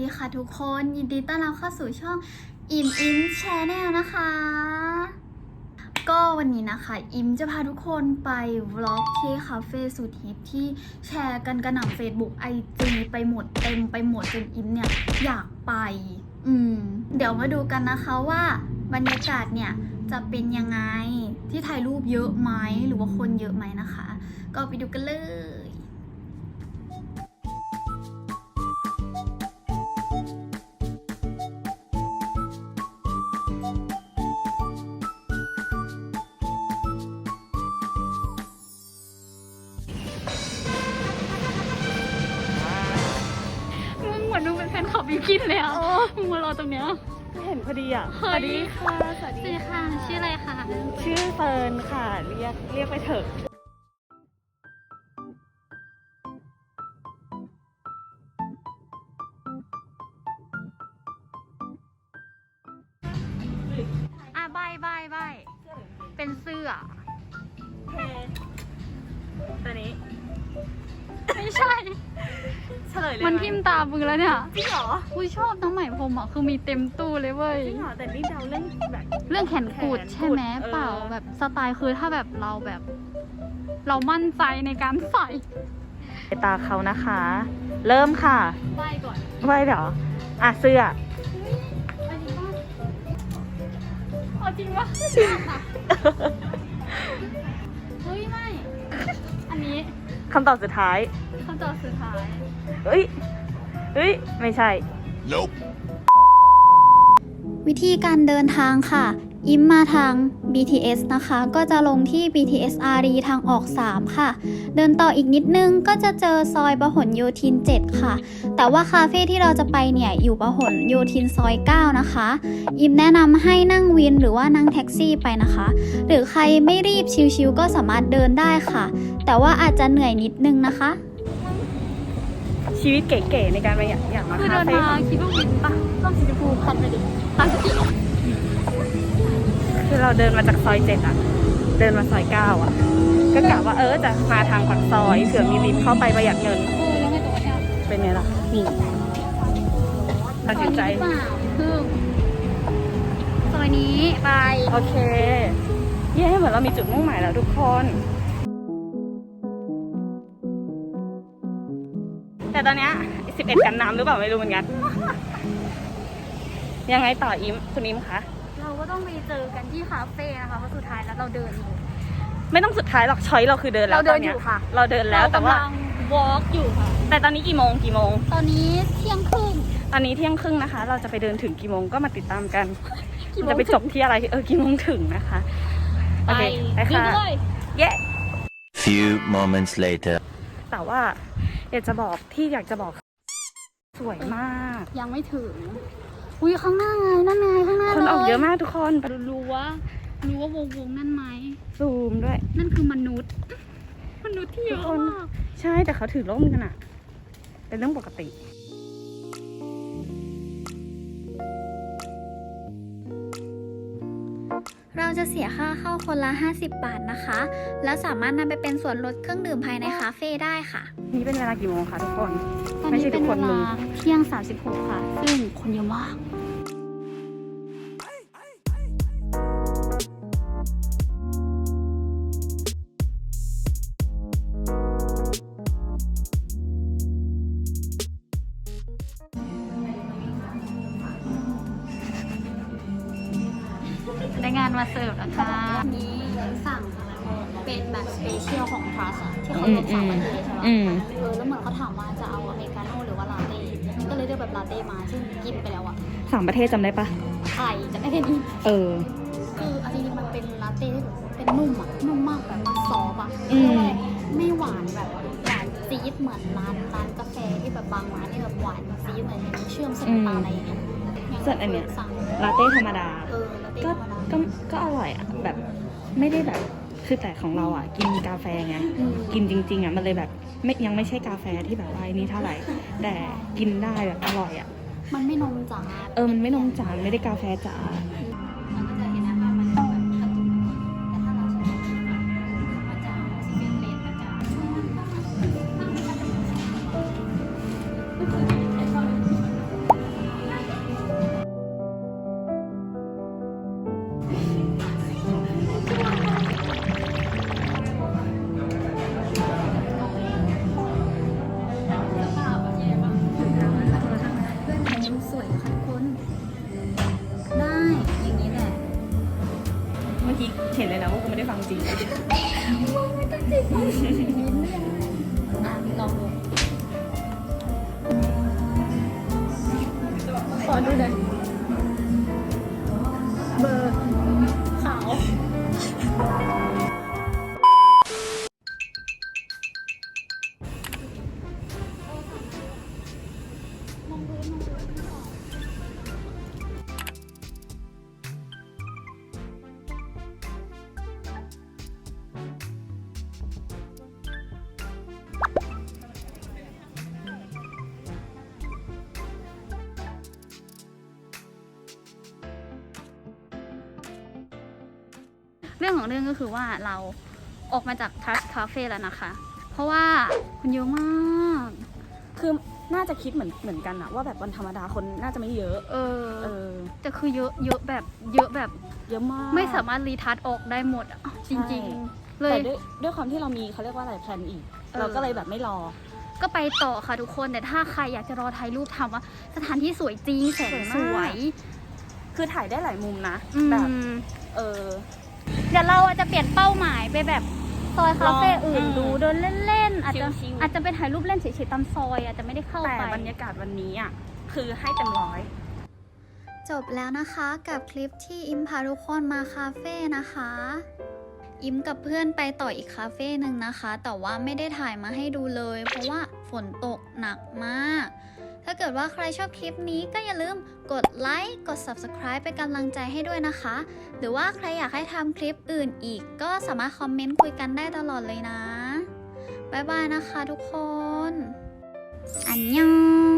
ดีค่ะทุกคน ยินดีต้อนรับเข้าสู่ช่องอิมอิมแชนแนลนะคะ ก็วันนี้นะคะ อิมจะพาทุกคนไปวล็อกที่คาเฟ่สุดฮิตที่แชร์กันกระหน่ำ Facebook IG ไปหมดเต็มไปหมดจนอิมเนี่ย อยากไป อืม เดี๋ยวมาดูกันนะคะว่าบรรยากาศเนี่ยจะเป็นยังไงที่ถ่ายรูปเยอะไหมหรือว่าคนเยอะไหมนะคะ ก็ไปดูกันเลย กินเลยอะมึงมารอตรงเนี้ย เห็นพอดีอะเฮ้สยวัสดีค่ะ สวัสสวัสดีดีค่ะ ชื่ออะไรคะชื่อเฟิร์นค่ะ เรียกเรียกไปเถอะ อะใบใบใบเป็นเสื้อ ตัวนี้ ไม่ใช่ เฉลยเลยมันไหทิ่มตามึงแล้วเนี่ยจริงเหรออุ้ยชอบน้องใหม่พรมอะคือมีเต็มตู้เลยเว้ย จริงเหรอแต่นี่เดาเรื่องแบบ เรื่องแขนกุดแขนกุดใช่ไหมเออเปล่าแบบสไตล์คือถ้าแบบเราแบบ เรามั่นใจในการใส่ตาเขานะคะ เริ่มค่ะใบก่อนไว้เดี๋ยวอะเสื้ออันนี้ก็เอาจริงปะเฮ้ยไม่ อันนี้ คำตอบสุดท้าย คำตอบสุดท้ายเฮ้ยเฮ้ย ไม่ใช่ Nope. วิธีการเดินทางค่ะ อิมมาทาง BTS นะคะ ก็จะลงที่ BTS RD ทางออก 3 ค่ะ เดินต่ออีกนิดนึงก็จะเจอซอยประหลโยธิน 7 ค่ะ แต่ว่าคาเฟ่ที่เราจะไปเนี่ย อยู่ประหลโยธินซอย 9 นะคะ อิมแนะนำให้นั่งวินหรือว่านั่งแท็กซี่ไปนะคะ หรือใครไม่รีบชิวๆก็สามารถเดินได้ค่ะ แต่ว่าอาจจะเหนื่อยนิดนึงนะคะ ชีวิตเก๋ๆในการไปอยากอยากมาคือคาเดินเฟ่มาคิดว่าวินปะต้องสีชมพูพันไปดิตั้งสติ คือเราเดินมาจากซอยเจ็ดอะเดินมาซอยเก้าอะก็กะว่าเออจะมาทางปากซอยเผื่อมีลิฟต์เข้าไปประหยัดเงินเออแล้วไงตัวเนี้ยเป็นไงล่ะ นี่ตัดสินใจซอยนี้หรือเปล่าคือซอยนี้ไป โอเค เย้เหมือนเรามีจุดมุ่งหมายแล้วทุกคน แต่ตอนเนี้ย11 กันน้ำหรือเปล่าไม่รู้เหมือนกัน ยังไงต่ออิมคุณอิมคะ เราก็ต้องไปเจอกันที่คาเฟ่นะคะเพราะสุดท้ายแล้วเราเดินอยู่ ไม่ต้องสุดท้ายหรอกช้อยเราคือเดินแล้วเราเดินตยอยู่ค่ะ เราเดินแล้วแต่ว่าเรกำลัง walk อยู่ค่ะ แต่ตอนนี้กี่โมงกี่โมง ตอนนี้เที่ยงครึ่ง ตอนนี้เที่ยงครึ่งนะคะ เราจะไปเดินถึงกี่โมงก็มาติดตามกันกี่โมงจะไปจบที่อะไรเออกี่โมงถึงนะคะโอเคไปดึงค่ะเลยเย้ Few moments later. แต่ว่าอยากจะบอกที่อยากจะบอก สวยมาก ยังไม่ถึง อุ้ยข้างหน้าไงนั่นไงข้างหน้าคนเลย ออกเยอะมากทุกคนรู้ว่ารู้ว่าวงวงๆนั่นไหมซูมด้วย นั่นคือมนุษย์ มนุษย์ที่เยอะทุกคนมากใช่แต่เขาถือร่มกันอะเป็นเรื่องปกติเราจะเสียค่าเข้าคนละ 50 บาทนะคะ แล้วสามารถนำไปเป็นส่วนลดเครื่องดื่มภายในคาเฟ่ได้ค่ะ นี่เป็นเวลากี่โมงคะทุกคน ตอนไม่นี้ใช่ทุเป็นกคเวนมึลางเที่ยง 36 ค่ะ ซึ่งคนเยอะมาก ได้งานมาเสิร์ฟแล้วค่ะนี้สั่งเป็นแบบสเปเชียลของทรัสที่เขาลงสามประเทศใช่ไหมอืมเออแล้วเหมือนเขาถามว่าจะเอาอเมริกาโน่หรือว่าลาเต้ก็เลยเลือกแบบลาเต้มาซึ่งกินไปแล้วอะสามประเทศจำได้ปะไข่จะไม่ได้นี่เออคือเอาจริงๆมันเป็นลาเต้ที่แบบเป็นนุ่มอะนุ่มมากแบบซอฟต์อะอืมไม่หวานแบบหวานจี๊ดเหมือนร้านร้านกาแฟที่แบบบางร้านที่แบบหวานจี๊ดเหมือนเชื่อมสมุนไพรอะไรอย่างเงี้ย ส่วนอันเนี้ยสั่งลาเต้ธรรมดา เออลาเต้ก็ธรรมดาก็ก็อร่อยอะแบบไม่ได้แบบคือแต่ของเราอะ กินกาแฟไงอืมกินจริง ๆอะมันเลยแบบไม่ยังไม่ใช่กาแฟที่แบบว่าไอ้นี่เท่าไหร่ แต่กินได้แบบอร่อยอะมันไม่นมจ๋า เออมันไม่นมจ๋าไม่ได้กาแฟจ๋า จริงมึงไม่ตั้งใจฟังยิ้มเลยอะลองดูขอดูหน่อย รื่องของเรื่องก็คือว่าเราออกมาจากทัชคาเฟ่แล้วนะคะ เพราะว่าคนเยอะมาก คือน่าจะคิดเหมือนเหมือนกันอะว่าแบบวันธรรมดาคนน่าจะไม่เยอะ เออเออ แต่คือเยอะเยอะแบบเยอะแบบเยอะมากไม่สามารถรีทัชออกได้หมดอะจริง ๆ เลแต่ยด้วยด้วยความที่เรามีเขาเรียกว่าอะไรแพลนอีกเออเราก็เลยแบบไม่รอ ก็ไปต่อค่ะทุกคนแต่ถ้าใครอยากจะรอถ่ายรูปถามว่า สถานที่สวยจริงแสงสวยมากสวยคือถ่ายได้หลายมุมนะอืมแบบเออเดี๋ยวเราอาจจะเปลี่ยนเป้าหมายไปแบบซอยคาเฟ่อื่นลองดูเดินเล่นๆอาจจะชิลๆ อาจจะไปถ่ายรูปเล่นเฉยๆตามซอยอาจจะไม่ได้เข้าแต่ไป บรรยากาศวันนี้อะคือให้เต็มร้อย จบแล้วนะคะกับคลิปที่อิมพาทุกคนมาคาเฟ่นะคะ อิมกับเพื่อนไปต่ออีกคาเฟ่หนึ่งนะคะ แต่ว่าไม่ได้ถ่ายมาให้ดูเลย เพราะว่าฝนตกหนักมาก ถ้าเกิดว่าใครชอบคลิปนี้ก็อย่าลืมกดไลค์กด Subscribe เป็นกำลังใจให้ด้วยนะคะ หรือว่าใครอยากให้ทำคลิปอื่นอีก ก็สามารถคอมเมนต์คุยกันได้ตลอดเลยนะ บ๊ายบายนะคะทุกคน อันยอง